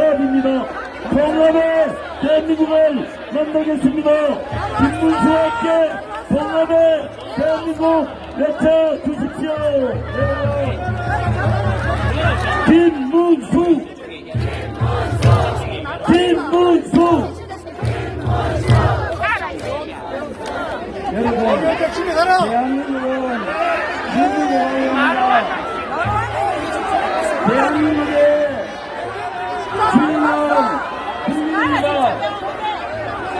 사업입니다. 통합의 대한민국을 만들겠습니다. 김문수와 함께 통합의 대한민국 외쳐 주십시오. 김문수! 김문수! 여러분, 대한민국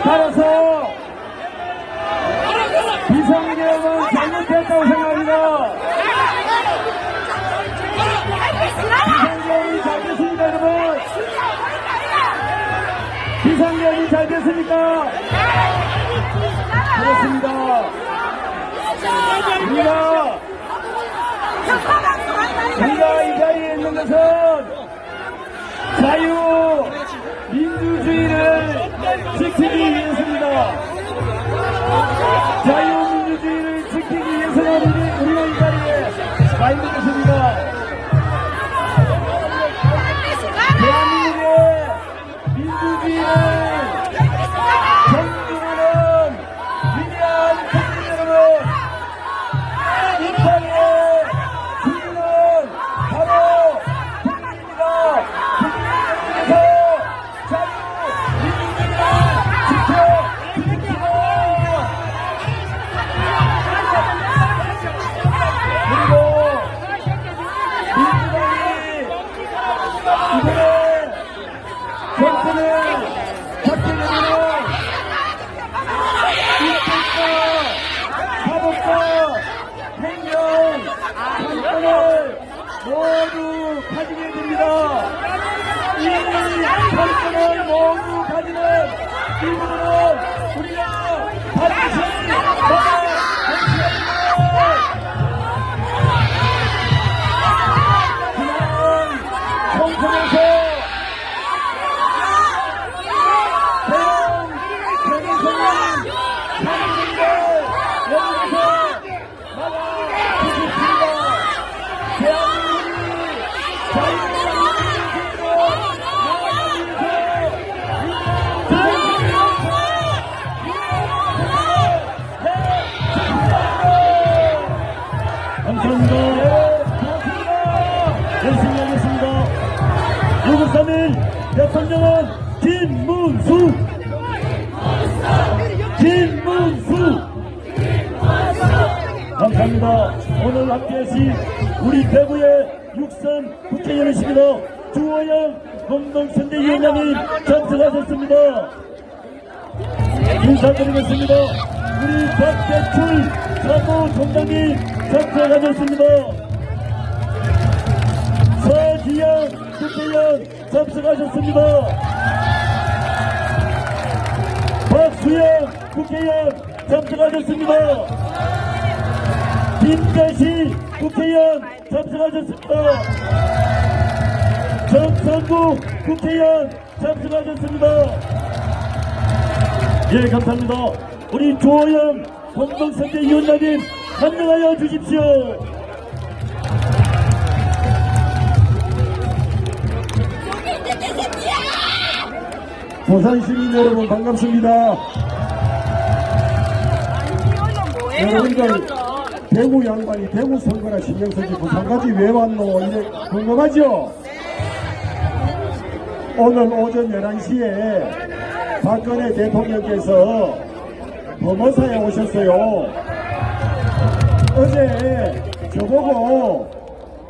따라서 비상계엄은 잘못됐다고 생각합니다. 비상계엄이 잘 됐습니까, 여러분? 비상계엄이 잘 됐습니까? 그렇습니다. 우리가, 우리가 이 자리에 있는 것은 위해 모두 가지게 됩니다. 이 정권을 모두 가지는 이분은 우리가 반드시 감사합니다. 열심히 하겠습니다. 6월 3일 대통령은 김문수! 김문수! 감사합니다. 오늘 함께하신 우리 대구의 육선 국회의원이십니다. 주호영 공동선대위원장님 참석하셨습니다. 인사드리겠습니다. 우리 박대출 사무총장님 참석하셨습니다. 서지영 국회의원 참석하셨습니다. 박수영 국회의원 참석하셨습니다. 김대시 국회의원 참석하셨습니다. 정선구 국회의원 참석하셨습니다. 예, 감사합니다. 우리 조호영 공동선대위원장님 환영하여 주십시오. 부산 시민 여러분 반갑습니다. 여러분들 대구 양반이 대구 선거나 신경 쓰지 부산까지 왜 왔노? 이제 궁금하죠? 오늘 오전 11시에 박근혜 대통령께서 범어사에 오셨어요. 어제 저보고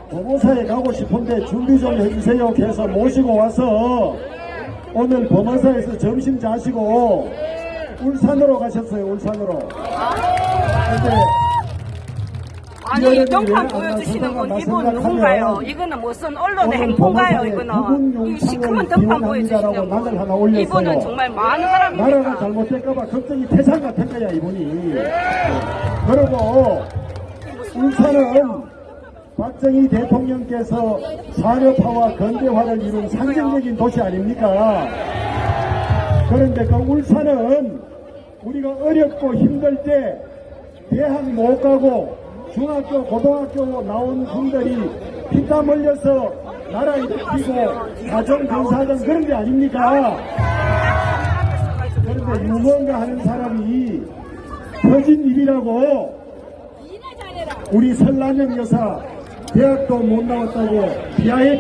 범어사에 가고 싶은데 준비 좀 해주세요. 해서 모시고 와서 오늘 범어사에서 점심 자시고 울산으로 가셨어요. 울산으로. 아니 왜 보여주시는 나서나 이분 누군가요? 이거는 무슨 언론의? 법원에 이거는 이 시커먼 등판 보여주시는 분 올렸어요. 이분은 정말 많은 나라가 사람입니까? 잘못될까봐 걱정이 태산 같은 거야 이분이 그리고 인사는 박정희 대통령께서 사려파와 건대화를 이룬 상징적인 도시 아닙니까? 그런데 그 울산은 우리가 어렵고 힘들 때 대학 못 가고 중학교, 고등학교 나온 분들이 피땀 흘려서 나라 일으키고 가정 봉사하던 그런 게 아닙니까? 그런데 유언가 하는 사람이 터진 일이라고 우리 설라명 여사 대학도 못 나왔다고 비하해